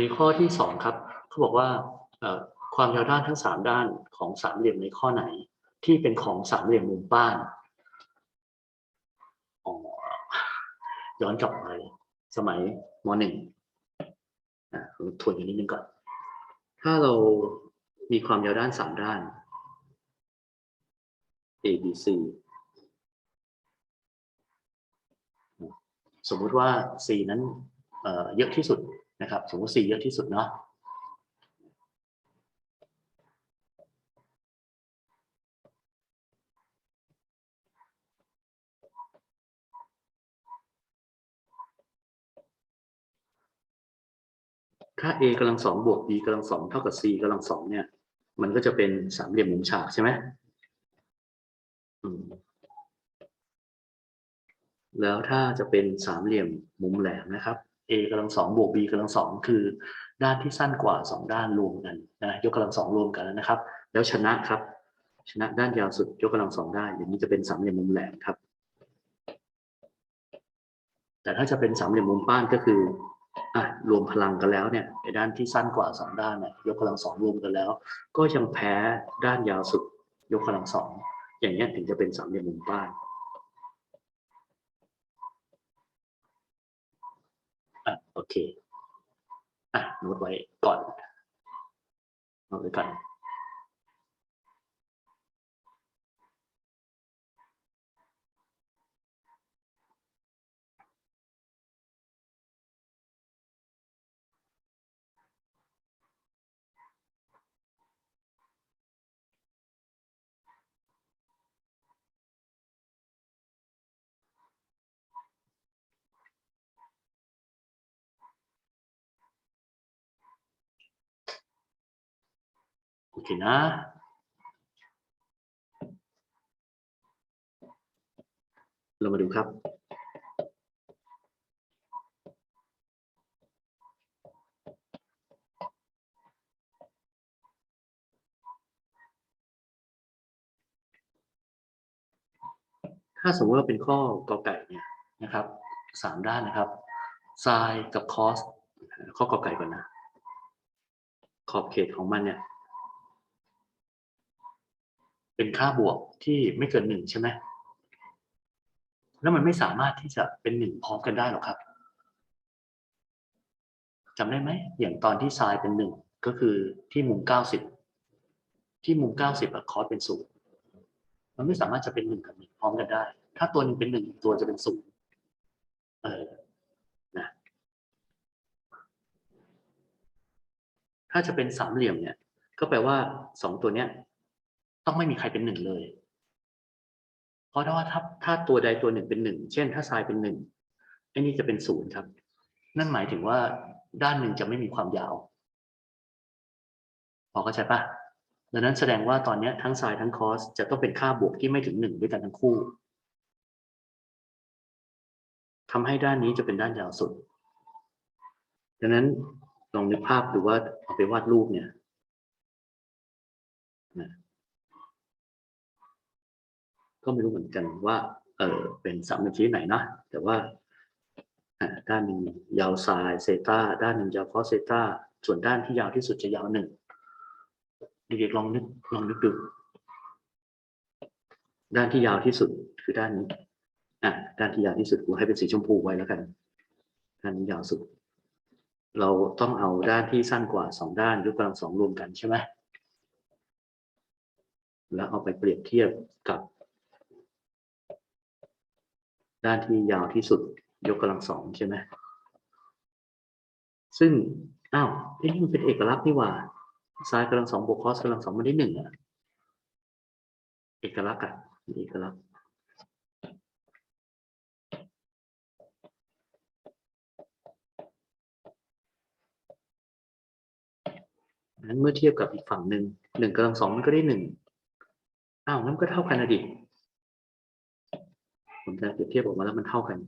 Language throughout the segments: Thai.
ในข้อที่สองครับเขาบอกว่าความยาวด้านทั้งสามด้านของสามเหลี่ยมในข้อไหน ที่เป็นของสามเหลี่ยมมุมป้านย้อนกลับไปสมัยมหนึ่งทวนอีกนิดนึงก่อน ถ้าเรามีความยาวด้านสามด้าน A B C สมมุติว่า C นั้นเเยอะที่สุด นะครับสมมติ C เยอะที่สุดเนาะถ้า A กำลังสองบวก B กำลังสองเท่ากับ C กำลังสองเนี่ย มันก็จะเป็นสามเหลี่ยมมุมฉากใช่ไหมอืมแล้วถ้าจะเป็นสามเหลี่ยมมุมแหลมนะครับ a กำลังสองบวก b กำลังสองคือด้านที่สั้นกว่าสองด้านรวมกันนะยกกำลังสองรวมกันนะครับ แล้วชนะครับ ชนะด้านยาวสุดยกกำลังสองได้อย่างนี้จะเป็นสามเหลี่ยมมุมแหลมครับ แต่ถ้าจะเป็นสามเหลี่ยมมุมป้านก็คืออะรวมพลังกันแล้วเนี่ยไอ้ด้านที่สั้นกว่าสองด้านเนี่ยยกกำลังสองรวมกันแล้ว ก็ยังแพ้ด้านยาวสุดยกกำลังสองอย่างนี้ถึงจะเป็นสามเหลี่ยมมุมป้าน อะ โอเคอะโน้ตไว้ก่อนโน้ตไว้ก่อน โอเคนะ เรามาดูครับถ้าสมมติว่าเป็นข้อกอไก่เนี่ยนะครับสามด้านนะครับไซน์กับคอสข้อกอไก่ก่อนนะ ขอบเขตของมันเนี่ย เป็นค่าบวกที่ไม่เกินหนึ่งใช่ไหมแล้วมันไม่สามารถที่จะเป็นหนึ่งพร้อมกันได้หรอกครับจำได้ไหมอย่างตอนที่ไซน์เป็นหนึ่งก็คือที่มุมเก้าสิบที่มุมเก้าสิบอะคอสเป็นศูนย์มันไม่สามารถจะเป็นหนึ่งกับหนึ่งพร้อมกันได้ ถ้าตัวหนึ่งเป็นหนึ่งตัวจะเป็นศูนย์เออนะถ้าจะเป็นสามเหลี่ยมเนี่ย ก็แปลว่าสองตัวเนี้ย ต้องไม่มีใครเป็นหนึ่งเลย เพราะถ้าว่าถ้าถ้าตัวใดตัวหนึ่งเป็นหนึ่งเช่น ถ้าทรายเป็นหนึ่งไอ้นี่จะเป็นศูนย์ครับ นั่นหมายถึงว่าด้านหนึ่งจะไม่มีความยาวพอเข้าใจปะดังนั้นแสดงว่าตอนนี้ทั้งไซน์ทั้งคอสจะต้องเป็นค่าบวกที่ไม่ถึงหนึ่งด้วยกันทั้งคู่ทำให้ด้านนี้จะเป็นด้านยาวสุด ดังนั้นลองนึกภาพดูว่าเอาไปวาดรูปเนี่ยนะ ก็ไม่รู้เหมือนกันว่า เออเป็นสามมชนิไหนนะแต่ว่าด้านหนึ่งยาวไซน์เซตาด้านหนึ่งยาวคอสเซตาส่วนด้านที่ยาวที่สุดจะยาวหนึ่งเด็กๆลองนึกลองนึกดูด้านที่ยาวที่สุดคือด้านนี้อะด้านที่ยาวที่สุดกูให้เป็นสีชมพูไว้แล้วกันด้านนี้ยาวสุด เราต้องเอาด้านที่สั้นกว่าสองด้านยกกำลังสองรวมกันใช่ไหมแล้วเอาไปเปรียบเทียบกับ ด้านที่ยาวที่สุดยกกำลังสองใช่ไหมซึ่งอ้าวเอ้นี่มันเป็นเอกลักษณ์นี่หว่าซ้ายกำลังสองบวกคอสกำลังสองมันได้หนึ่งอะเอกลักษณ์อะมีเอกลักษณ์นั้นเมื่อเทียบกับอีกฝั่งหนึ่งหนึ่งกำลังสองมันก็ได้หนึ่งอ้าวงั้นก็เท่ากันนะดิ ผมจะเปรียบเทียบออกมาแล้วมันเท่ากัน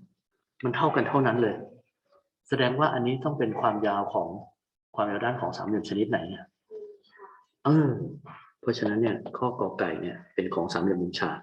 มันเท่ากันเท่านั้นเลย แสดงว่าอันนี้ต้องเป็นความยาวของความยาวด้านของสามเหลี่ยมชนิดไหนเนี่ยเออเพราะฉะนั้นเนี่ย ข้อกอไก่เนี่ย เป็นของสามเหลี่ยมมุมฉาก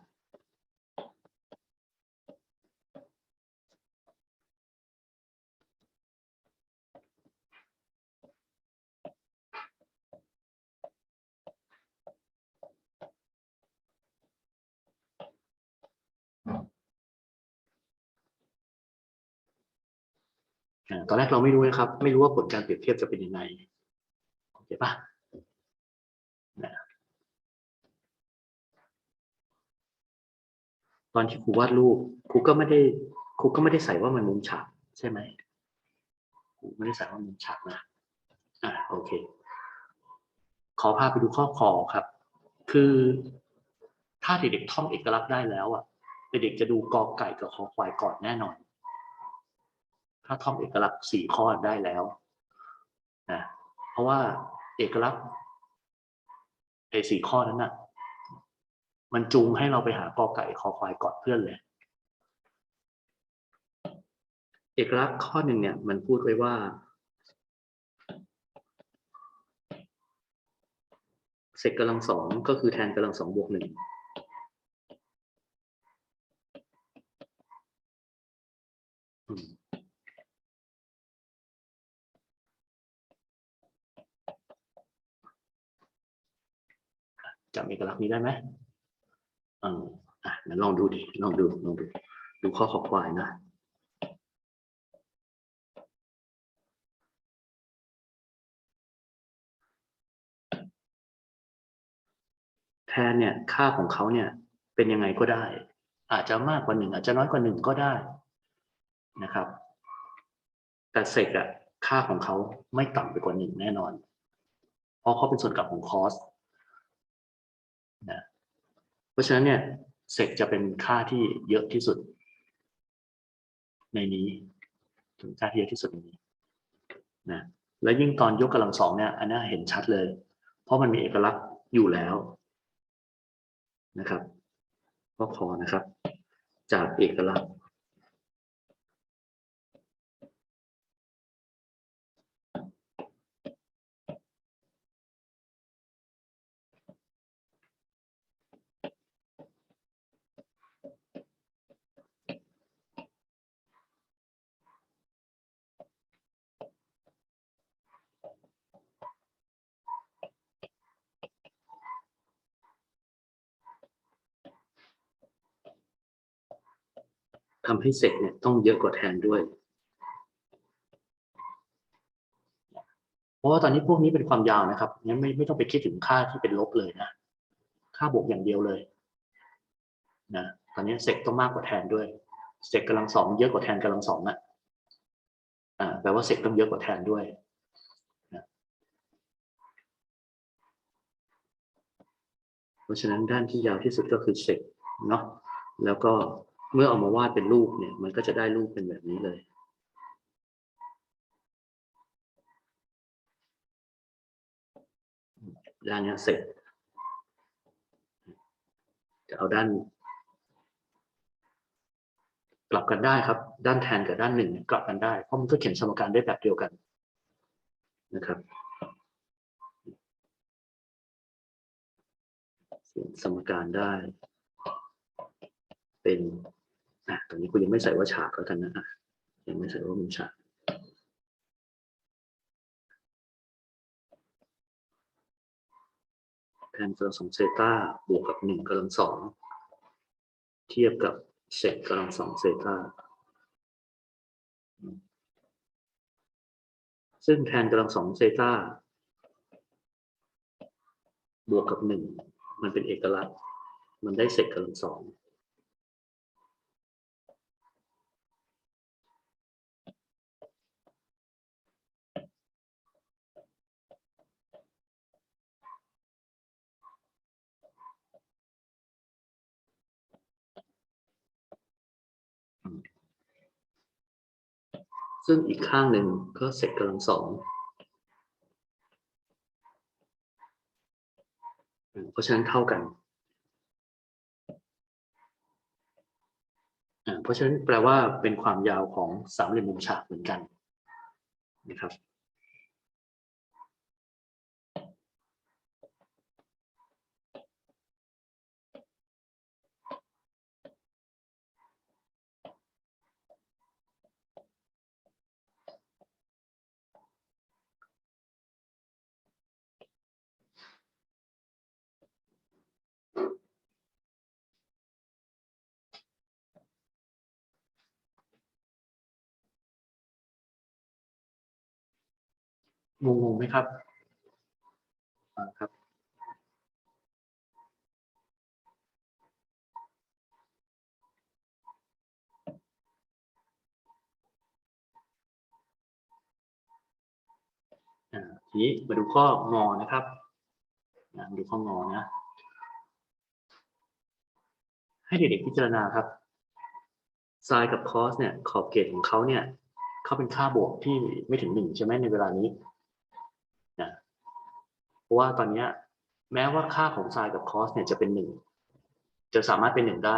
ตอนแรกเราไม่รู้นะครับ ไม่รู้ว่าผลการเปรียบเทียบจะเป็นยังไงโอเคปะนะตอนที่ครูวาดรูปครูก็ไม่ได้ครูก็ไม่ได้ใส่ว่ามันมุมฉากใช่ไหมครูไม่ได้ใส่ว่ามุมฉากนะอ่าโอเค ขอพาไปดูข้อคอครับ คือถ้าเด็กๆท่องเอกลักษณ์ได้แล้วอะเด็กๆจะดูกอไก่กับคอควายก่อนแน่นอน ถ้าท่องเอกลักษณ์สี่ข้อได้แล้วนะเพราะว่าเอกลักษณ์ไอ้สี่ข้อนั้นน่ะ มันจูงให้เราไปหากอไก่คอควายกอนเพื่อนเลย เอกลักษณ์ข้อหนึ่งเนี่ย มันพูดไว้ว่า เศษกำลังสองก็คือแทนกำลังสองบวกหนึ่ง จำเอกลักษณ์นี้ได้ไหมเอออะงั้นลองดูดิลองดูลองดู ดูข้อขอควายนะแทนเนี่ยค่าของเขาเนี่ยเป็นยังไงก็ได้ อาจจะมากกว่าหนึ่งอาจจะน้อยกว่าหนึ่งก็ได้นะครับ แต่เซกอะค่าของเขาไม่ต่ำไปกว่าหนึ่งแน่นอน เพราะเขาเป็นส่วนกลับของคอส นะเพราะฉะนั้นเนี่ยเซกจะเป็นค่าที่เยอะที่สุด ในนี้ ถึงค่าที่เยอะที่สุดในนี้นะและยิ่งตอนยกกำลังสองเนี่ยอันนี้เห็นชัดเลย เพราะมันมีเอกลักษณ์อยู่แล้วนะครับก็พอนะครับ จากเอกลักษณ์ ทำให้เสร็จเนี่ยต้องเยอะกว่าแทนด้วย เพราะว่าตอนนี้พวกนี้เป็นความยาวนะครับงั้นไม่ไม่ต้องไปคิดถึงค่าที่เป็นลบเลยนะ ค่าบวกอย่างเดียวเลยนะตอนนี้เสกต้องมากกว่าแทนด้วยเสกกำลังสองเยอะกว่าแทนกำลังสองอะอ่าแปลว่าเสกต้องเยอะกว่าแทนด้วยนะเพราะฉะนั้นด้านที่ยาวที่สุดก็คือเสกเนาะแล้วก็ เมื่อเอามาวาดเป็นรูปเนี่ย มันก็จะได้รูปเป็นแบบนี้เลย ด้านนี้เสร็จ จะเอาด้าน กลับกันได้ครับ ด้านแทนกับด้านหนึ่งกลับกันได้ เพราะมันก็เขียนสมการได้แบบเดียวกันนะครับเขียนสมการได้ เป็น อะตรงนี้กูยังไม่ใส่ว่าฉากแล้วกันนะอะยังไม่ใส่ว่ามันฉากแทนกำลังสองเซต้าบวกกับหนึ่งกำลังสองเทียบกับเศษกำลังสองเซต้าซึ่งแทนกำลังสองเซต้าบวกกับหนึ่งมันเป็นเอกลักษณ์ มันได้เศษกำลังสอง ซึ่งอีกข้างหนึ่งก็เสร็จกำลังสองเพราะฉะนั้นเท่ากันเพราะฉะนั้นแปลว่าเป็นความยาวของสามเหลี่ยมมุมฉากเหมือนกันนะครับ งงงๆไหมครับครับ ทีนี้มาดูข้องอนะครับดูข้องอนะ ให้เด็กๆพิจารณาครับไซน์กับคอสเนี่ยขอบเขตของเขาเนี่ยเขาเป็นค่าบวกที่ไม่ถึงหนึ่งใช่ไหมในเวลานี้ ราะว่าตอนนี้แม้ว่าค่าของไซน์กับคอสเนี่ยจะเป็นหนึ่งจะสามารถเป็นหนึ่งได้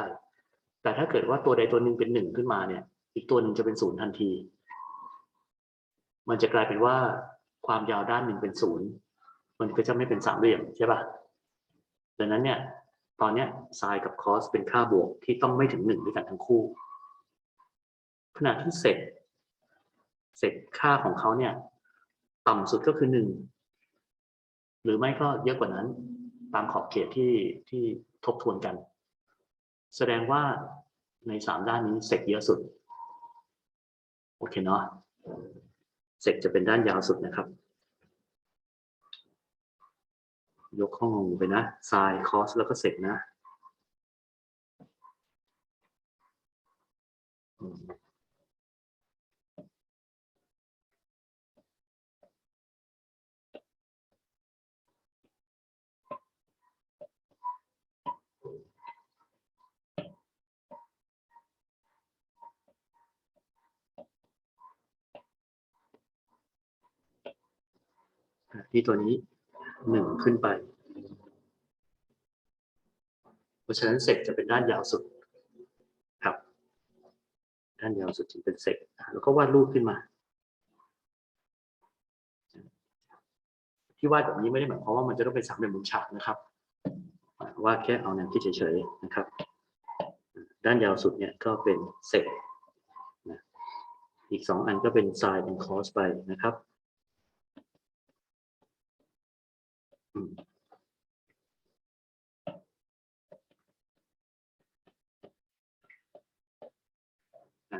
แต่ถ้าเกิดว่าตัวใดตัวหนึ่งเป็นหนึ่งขึ้นมาเนี่ย อีกตัวหนึ่งจะเป็นศูนย์ทันที มันจะกลายเป็นว่าความยาวด้านหนึ่งเป็นศูนย์มันก็จะไม่เป็นสามเหลี่ยมใช่ปะดังนั้นเนี่ย ตอนเนี้ยไซน์กับคอสเป็นค่าบวกที่ต้องไม่ถึงหนึ่งด้วยกันทั้งคู่ขณะที่เศษเศษค่าของเขาเนี่ย ต่ำสุดก็คือหนึ่ง หรือไม่ก็เยอะกว่านั้นตามขอบเขตที่ที่ทบทวนกัน แสดงว่าในสามด้านนี้เศษเยอะสุด โอเคเนาะเศษจะเป็นด้านยาวสุดนะครับ ยกข้องงไปนะ sin cos แล้วก็เสร็จนะ ที่ตัวนี้หนึ่งขึ้นไป เพราะฉะนั้นเซกจะเป็นด้านยาวสุดครับ ด้านยาวสุดจึงเป็นเซกแล้วก็วาดรูปขึ้นมา ที่วาดแบบนี้ไม่ได้หมายความว่ามันจะต้องเป็นสามเหลี่ยมมุมฉากนะครับอะวาดแค่เอาแนวคิดเฉยๆนะครับ ด้านยาวสุดเนี่ยก็เป็นเซกอีกสองอันก็เป็นไซน์เป็นคอสไปนะครับ อืมอ่า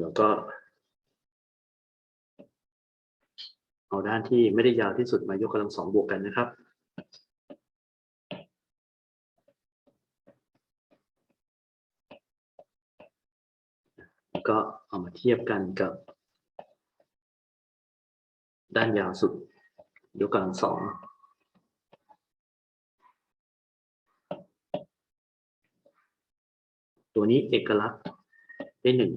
แล้วก็ เอาด้านที่ไม่ได้ยาวที่สุดมายกกำลังสองบวกกันนะครับก็เอามาเทียบกันกับ ด้านยาวสุด ยกกำลังสองตัวนี้เอกลักษณ์ได้หนึ่ง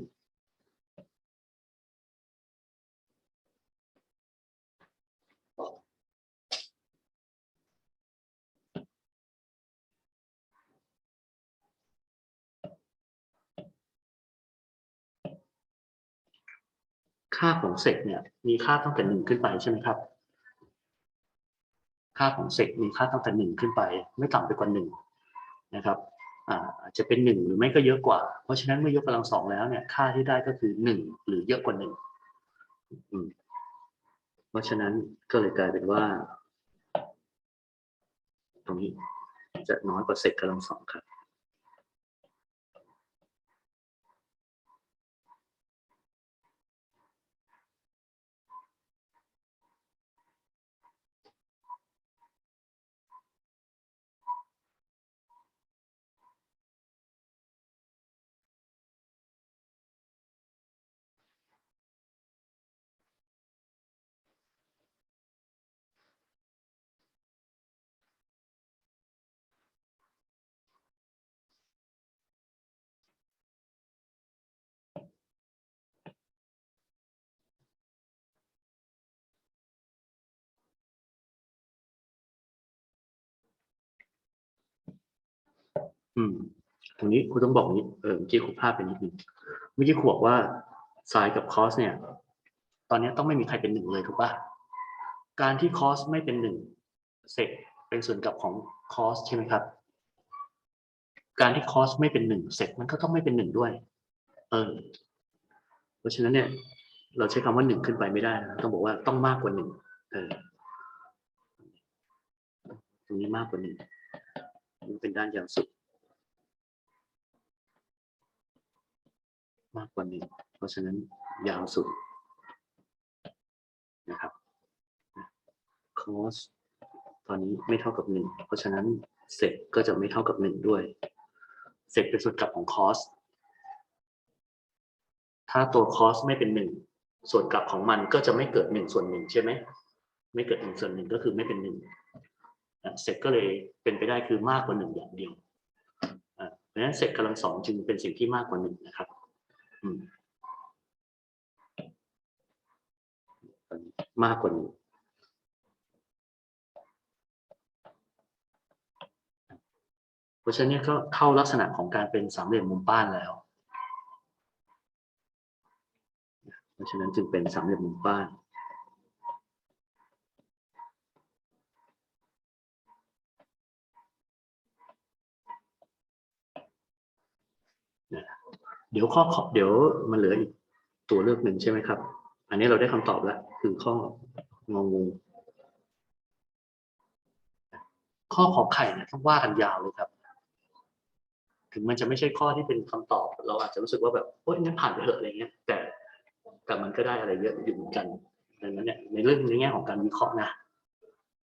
ค่าของเซกเนี่ย มีค่าตั้งแต่หนึ่งขึ้นไปใช่ไหมครับ ค่าของเซกมีค่าตั้งแต่หนึ่งขึ้นไป ไม่ต่ำไปกว่าหนึ่งนะครับอาจจะเป็นหนึ่งหรือไม่ก็เยอะกว่า เพราะฉะนั้นเมื่อยกกำลังสองแล้วเนี่ย ค่าที่ได้ก็คือหนึ่งหรือเยอะกว่าหนึ่งเพราะฉะนั้นก็เลยกลายเป็นว่า ตรงนี้จะน้อยกว่าเซกกำลังสองครับ อืม ตรงนี้ครูต้องบอกนี้เออเมื่อกี้ครูพลาดไปนิดนึงเมื่อกี้ครูบอกว่าไซน์กับคอสเนี่ย ตอนนี้ต้องไม่มีใครเป็นหนึ่งเลยถูกปะการที่คอสไม่เป็นหนึ่งเสร็จเป็นส่วนกลับของคอสใช่ไหมครับ การที่คอสไม่เป็นหนึ่งเสร็จมันก็ต้องไม่เป็นหนึ่งด้วย เออ เพราะฉะนั้นเนี่ย เราใช้คำว่าหนึ่งขึ้นไปไม่ได้นะต้องบอกว่าต้องมากกว่าหนึ่งเออตรงนี้มากกว่าหนึ่งมันเป็นด้านยาวสุด มากกว่าหนึ่งเพราะฉะนั้นยาวสุดนะครับ cos ตอนนี้ไม่เท่ากับหนึ่งเพราะฉะนั้น sec ก็จะไม่เท่ากับหนึ่งด้วย sec เป็นส่วนกลับของ cos ถ้าตัว cos ไม่เป็นหนึ่งส่วนกลับของมันก็จะไม่เกิดหนึ่งส่วนหนึ่งใช่ไหมไม่เกิดหนึ่งส่วนหนึ่งก็คือไม่เป็นหนึ่งเสร็จก็เลยเป็นไปได้คือมากกว่าหนึ่งอย่างเดียวเพราะฉะนั้นเสร็จกำลังสองจึงเป็นสิ่งที่มากกว่าหนึ่งนะครับ มากกว่านี้เพราะฉะนั้นก็เข้าลักษณะของการเป็นสามเหลี่ยมมุมป้านแล้ว เพราะฉะนั้นจึงเป็นสามเหลี่ยมมุมป้าน เดี๋ยวข้อเดี๋ยวมันเหลืออีกตัวเลือกหนึ่งใช่ไหมครับ อันนี้เราได้คำตอบแล้ว คือข้ององู ข้อขอไข่เนี่ยต้องว่ากันยาวเลยครับ ถึงมันจะไม่ใช่ข้อที่เป็นคำตอบ เราอาจจะรู้สึกว่าแบบโอ๊ยงั้นผ่านไปเถอะอะไรเงี้ย แต่แต่มันก็ได้อะไรเยอะอยู่เหมือนกันดังนั้นเนี่ยในเรื่องในแง่ของการวิเคราะห์นะ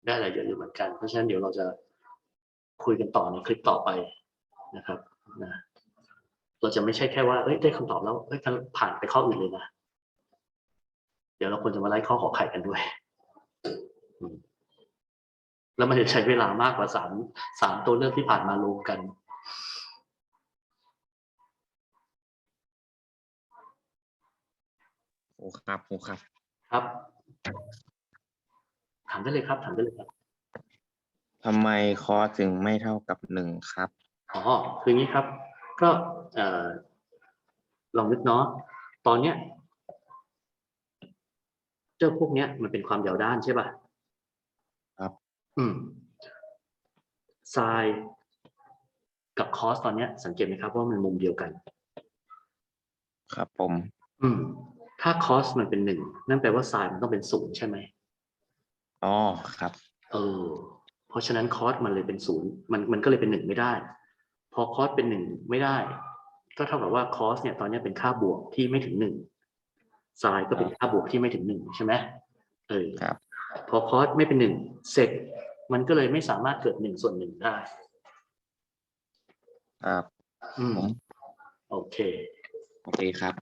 ได้อะไรเยอะอยู่เหมือนกัน เพราะฉะนั้นเดี๋ยวเราจะคุยกันต่อในคลิปต่อไปนะครับนะ เราจะไม่ใช่แค่ว่าเอ้ยได้คำตอบแล้วเอ้ยงั้นผ่านไปข้ออื่นเลยนะเดี๋ยวเราควรจะมาไล่ข้อขอไข่กันด้วยอืมแล้วมันจะใช้เวลามากกว่าสามสามตัวเลือกที่ผ่านมารวมกันโอ้ครับโอ้ครับ ครับ ถามได้เลยครับ ถามได้เลยครับทำไมคอสถึงไม่เท่ากับหนึ่งครับ อ๋อ คืออย่างนี้ครับ ก็เอ่อลองนึกเนาะตอนเนี้ยเจ้าพวกเนี้ยมันเป็นความยาวด้านใช่ป่ะครับ อืมไซน์กับคอสตอนเนี้ย สังเกตไหมครับว่ามันมุมเดียวกัน ครับผม อืม ถ้าคอสมันเป็นหนึ่งนั่นแปลว่าไซน์มันต้องเป็นศูนย์ใช่ไหมอ๋อครับ เออ เพราะฉะนั้นคอสมันเลยเป็นศูนย์มันมันก็เลยเป็นหนึ่งไม่ได้ พอคอสเป็นหนึ่งไม่ได้ ก็เท่ากับว่าคอสเนี่ยตอนนี้เป็นค่าบวกที่ไม่ถึงหนึ่งไซน์ก็เป็นค่าบวกที่ไม่ถึงหนึ่งใช่ไหมเออครับ พอคอสไม่เป็นหนึ่งเสร็จมันก็เลยไม่สามารถเกิดหนึ่งส่วนหนึ่งได้ ครับอืมผมโอเค โอเคครับ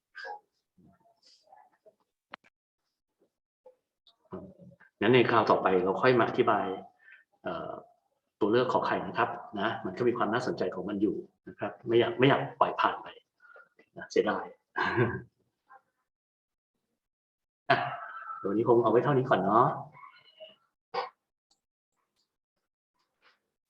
งั้นในคราวต่อไปเราค่อยมาอธิบายเอ่อ ตัวเลือกขอไข่นะครับนะมันก็มีความน่าสนใจของมันอยู่นะครับ ไม่อยากไม่อยากปล่อยผ่านไปนะเสียดายอะเดี๋ยวนี้คงเอาไว้เท่านี้ก่อนเนาะ